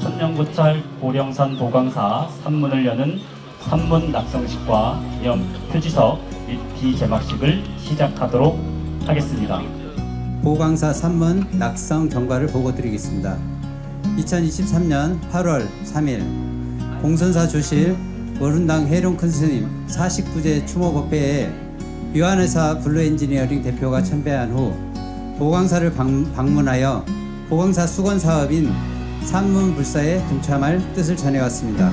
천년고찰 고령산 보광사 산문을 여는 산문 낙성식과 기념 표지석 및 비제막식을 시작하도록 하겠습니다. 보광사 산문 낙성 경과를 보고 드리겠습니다. 2023년 8월 3일 공선사 조실 어른당 해룡 큰 스님 49제 추모법회에 유한회사 블루엔지니어링 대표가 참배한 후 보광사를 방, 방문하여 보광사 수건 사업인 산문불사에 동참할 뜻을 전해왔습니다.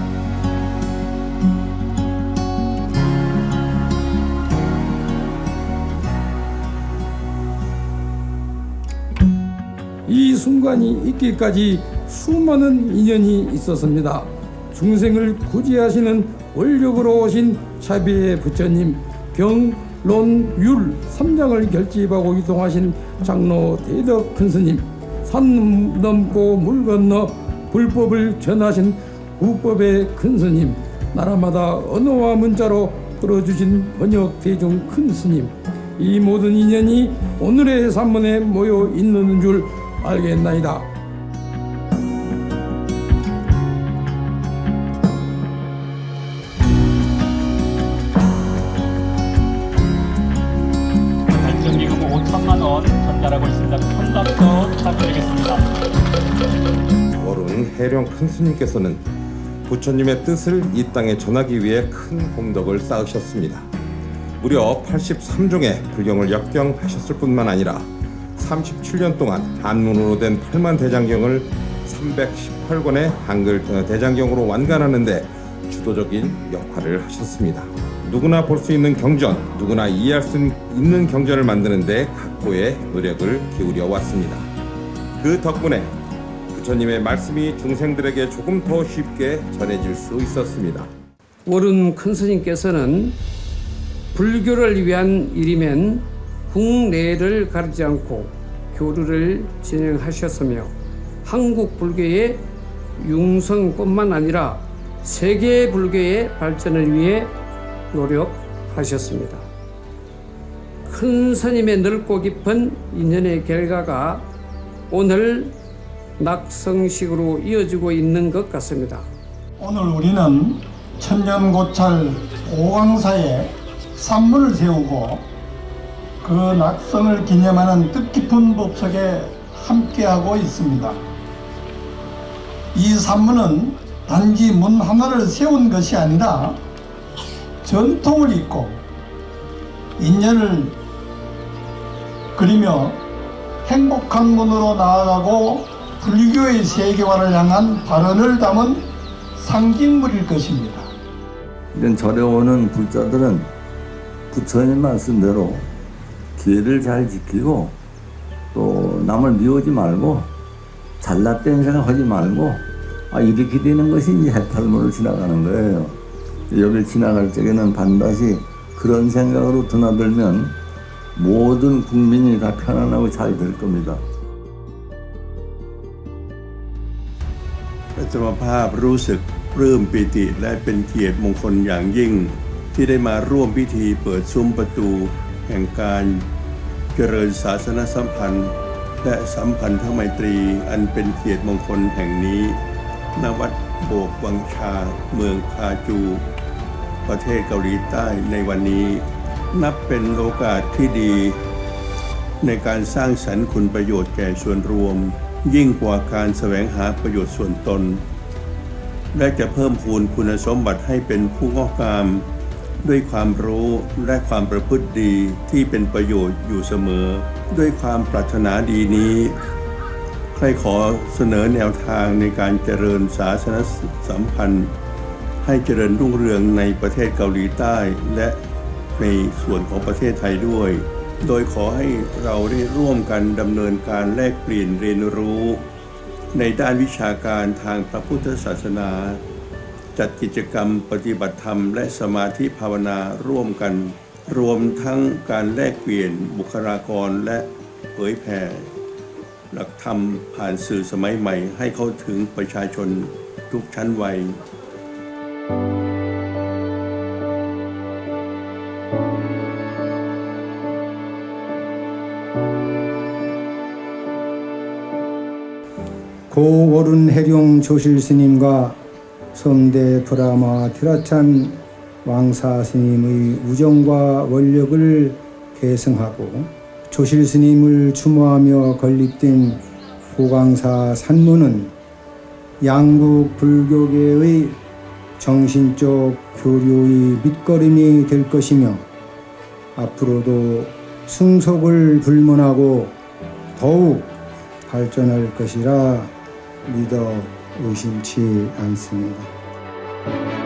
이 순간이 있기까지 수많은 인연이 있었습니다. 중생을 구제하시는 원력으로 오신 차비의 부처님 경론율 삼장을 결집하고 이동하신 장로 대덕 큰스님 산 넘고 물 건너 불법을 전하신 우법의 큰스님 나라마다 언어와 문자로 끌어주신 번역 대중 큰스님 이 모든 인연이 오늘의 산문에 모여 있는 줄 알겠나이다. 5천만 원 전달하고 있습니다. 큰 박수 부탁드리겠습니다. 어른 해령 큰 스님께서는 부처님의 뜻을 이 땅에 전하기 위해 큰功德을 쌓으셨습니다. 무려 83종의 불경을 역경하셨을 뿐만 아니라 37년 동안 한문으로 된 8만 대장경을 318권의 한글 어, 대장경으로 완간하는데 주도적인 역할을 하셨습니다. 누구나 볼 수 있는 경전, 누구나 이해할 수 있는 경전을 만드는데 각고의 노력을 기울여 왔습니다. 그 덕분에 부처님의 말씀이 중생들에게 조금 더 쉽게 전해질 수 있었습니다. 오른 큰 스님께서는 불교를 위한 일이면 국내를 가리지 않고 교류를 진행하셨으며 한국 불교의 융성뿐만 아니라 세계 불교의 발전을 위해 노력하셨습니다. 큰 스님의 넓고 깊은 인연의 결과가 오늘 낙성식으로 이어지고 있는 것 같습니다. 오늘 우리는 천년고찰 오광사에 산문을 세우고 그 낙성을 기념하는 뜻깊은 법석에 함께하고 있습니다. 이 산문은 단지 문 하나를 세운 것이 아니라 전통을 잇고 인연을 그리며 행복한 문으로 나아가고 불교의 세계화를 향한 발언을 담은 상징물일 것입니다. 이런 절에 오는 불자들은 부처님 말씀대로 기회를 잘 지키고 또 남을 미우지 말고 잘났다는 생각하지 말고 아 이렇게 되는 것이 이제 해탈문을 지나가는 거예요. 여길 지나갈 적에는 반드시 그런 생각으로 드나들면 모든 국민이 다 편안하고 잘 될 겁니다. รัชมภาพรู้สึกปลื้มปิติและเป็นเกียรติมงคลอย่างยิ่ง ที่ได้มาร่วมพิธีเปิดซุ้มประตู แห่งการเจริญศาสนสัมพันธ์ และสัมพันธไมตรี อันเป็นเกียรติมงคลแห่งนี้ณวัดโบกวังชา เมืองพาจู ประเทศเกาหลีใต้ในวันนี้ นับเป็นโอกาสที่ดี ในการสร้างสรรค์คุณประโยชน์แก่ส่วนรวม ยิ่งกว่าการแสวงหาประโยชน์ส่วนตน และจะเพิ่มพูนคุณสมบัติให้เป็นผู้งอกงาม ด้วยความรู้และความประพฤติดีที่เป็นประโยชน์อยู่เสมอ ด้วยความปรารถนาดีนี้ใครขอเสนอแนวทางในการเจริญศาสนสัมพันธ์ ให้เจริญรุ่งเรืองในประเทศเกาหลีใต้ และในส่วนของประเทศไทยด้วย โดยขอให้เราได้ร่วมกันดำเนินการแลกเปลี่ยนเรียนรู้ ในด้านวิชาการทางพระพุทธศาสนา จัดกิจกรรมปฏิบัติธรรม และสมาธิภาวนาร่วมกัน รวมทั้งการแลกเปลี่ยนบุคลากรและเผยแผ่หลักธรรมผ่านสื่อสมัยใหม่ให้เข้าถึงประชาชนทุกชั้นวัย 고오른 해룡 조실 스님과 성대 브라마 티라찬 왕사 스님의 우정과 원력을 계승하고 조실 스님을 추모하며 건립된 보강사 산문은 양국 불교계의 정신적 교류의 밑거름이 될 것이며 앞으로도 승속을 불문하고 더욱 발전할 것이라 믿어 의심치 않습니다.